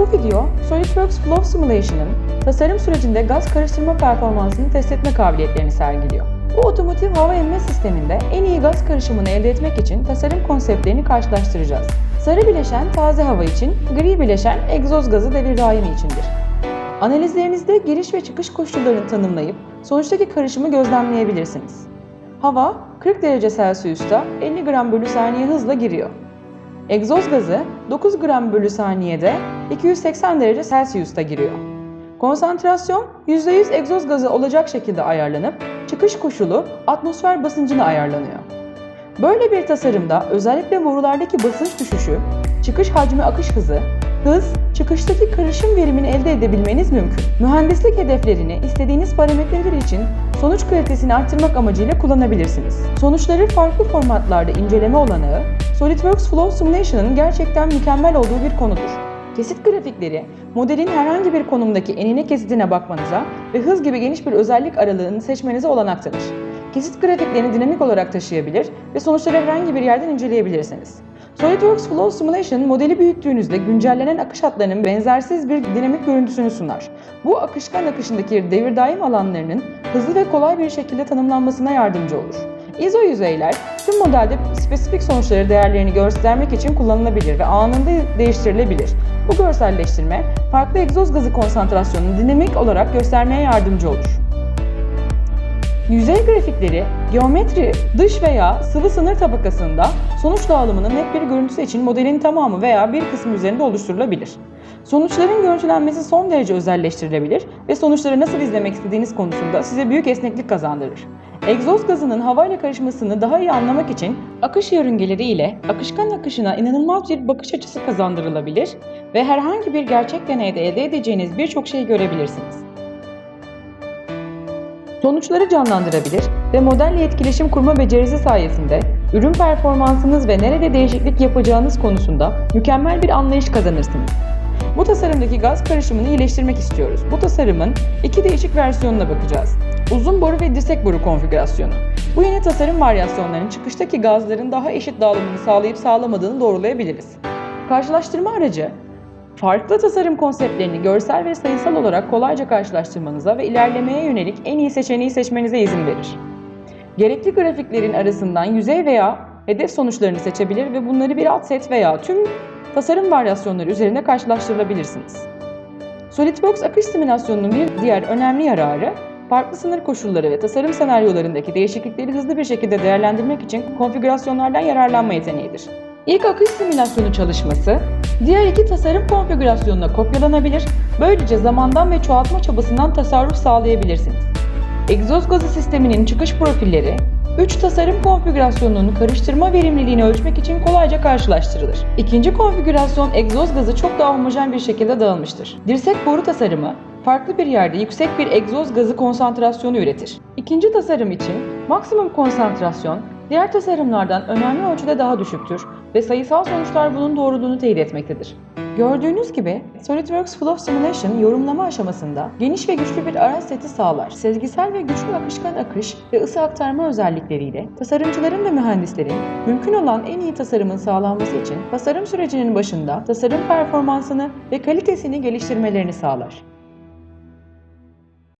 Bu video, SolidWorks Flow Simulation'ın tasarım sürecinde gaz karıştırma performansını test etme kabiliyetlerini sergiliyor. Bu otomotiv hava emme sisteminde en iyi gaz karışımını elde etmek için tasarım konseptlerini karşılaştıracağız. Sarı bileşen taze hava için, gri bileşen egzoz gazı devir daimi içindir. Analizlerinizde giriş ve çıkış koşullarını tanımlayıp sonuçtaki karışımı gözlemleyebilirsiniz. Hava 40 derece Celsius'ta 50 gram bölü saniye hızla giriyor. Egzoz gazı 9 gram bölü saniyede 280 derece Celsius'ta giriyor. Konsantrasyon %100 egzoz gazı olacak şekilde ayarlanıp çıkış koşulu atmosfer basıncına ayarlanıyor. Böyle bir tasarımda özellikle borulardaki basınç düşüşü, çıkış hacmi akış hızı, hız, çıkıştaki karışım verimini elde edebilmeniz mümkün. Mühendislik hedeflerini istediğiniz parametreler için sonuç kalitesini arttırmak amacıyla kullanabilirsiniz. Sonuçları farklı formatlarda inceleme olanağı, SolidWorks Flow Simulation'ın gerçekten mükemmel olduğu bir konudur. Kesit grafikleri, modelin herhangi bir konumdaki enine kesitine bakmanıza ve hız gibi geniş bir özellik aralığını seçmenize olanak tanır. Kesit grafiklerini dinamik olarak taşıyabilir ve sonuçları herhangi bir yerden inceleyebilirsiniz. SolidWorks Flow Simulation modeli büyüttüğünüzde güncellenen akış hatlarının benzersiz bir dinamik görüntüsünü sunar. Bu akışkan akışındaki devir daim alanlarının hızlı ve kolay bir şekilde tanımlanmasına yardımcı olur. ISO yüzeyler tüm modelde spesifik sonuçları değerlerini göstermek için kullanılabilir ve anında değiştirilebilir. Bu görselleştirme farklı egzoz gazı konsantrasyonunu dinamik olarak göstermeye yardımcı olur. Yüzey grafikleri, geometri, dış veya sıvı sınır tabakasında sonuç dağılımının net bir görüntüsü için modelin tamamı veya bir kısmı üzerinde oluşturulabilir. Sonuçların görüntülenmesi son derece özelleştirilebilir ve sonuçları nasıl izlemek istediğiniz konusunda size büyük esneklik kazandırır. Egzoz gazının havayla karışmasını daha iyi anlamak için akış yörüngeleri ile akışkan akışına inanılmaz bir bakış açısı kazandırılabilir ve herhangi bir gerçek deneyde elde edeceğiniz birçok şey görebilirsiniz. Sonuçları canlandırabilir ve modelle etkileşim kurma becerisi sayesinde ürün performansınız ve nerede değişiklik yapacağınız konusunda mükemmel bir anlayış kazanırsınız. Bu tasarımdaki gaz karışımını iyileştirmek istiyoruz. Bu tasarımın iki değişik versiyonuna bakacağız. Uzun boru ve dirsek boru konfigürasyonu. Bu yeni tasarım varyasyonlarının çıkıştaki gazların daha eşit dağılımını sağlayıp sağlamadığını doğrulayabiliriz. Karşılaştırma aracı, farklı tasarım konseptlerini görsel ve sayısal olarak kolayca karşılaştırmanıza ve ilerlemeye yönelik en iyi seçeneği seçmenize izin verir. Gerekli grafiklerin arasından yüzey veya hedef sonuçlarını seçebilir ve bunları bir alt set veya tüm tasarım varyasyonları üzerinde karşılaştırabilirsiniz. SolidWorks akış simülasyonunun bir diğer önemli yararı, farklı sınır koşulları ve tasarım senaryolarındaki değişiklikleri hızlı bir şekilde değerlendirmek için konfigürasyonlardan yararlanma yeteneğidir. İlk akış simülasyonu çalışması, diğer iki tasarım konfigürasyonuna kopyalanabilir, böylece zamandan ve çoğaltma çabasından tasarruf sağlayabilirsiniz. Egzoz gazı sisteminin çıkış profilleri, 3 tasarım konfigürasyonunun karıştırma verimliliğini ölçmek için kolayca karşılaştırılır. İkinci konfigürasyon egzoz gazı çok daha homojen bir şekilde dağılmıştır. Dirsek boru tasarımı, farklı bir yerde yüksek bir egzoz gazı konsantrasyonu üretir. İkinci tasarım için maksimum konsantrasyon diğer tasarımlardan önemli ölçüde daha düşüktür ve sayısal sonuçlar bunun doğruluğunu teyit etmektedir. Gördüğünüz gibi SolidWorks Flow Simulation yorumlama aşamasında geniş ve güçlü bir araç seti sağlar. Sezgisel ve güçlü akışkan akış ve ısı aktarma özellikleriyle tasarımcıların ve mühendislerin mümkün olan en iyi tasarımın sağlanması için tasarım sürecinin başında tasarım performansını ve kalitesini geliştirmelerini sağlar.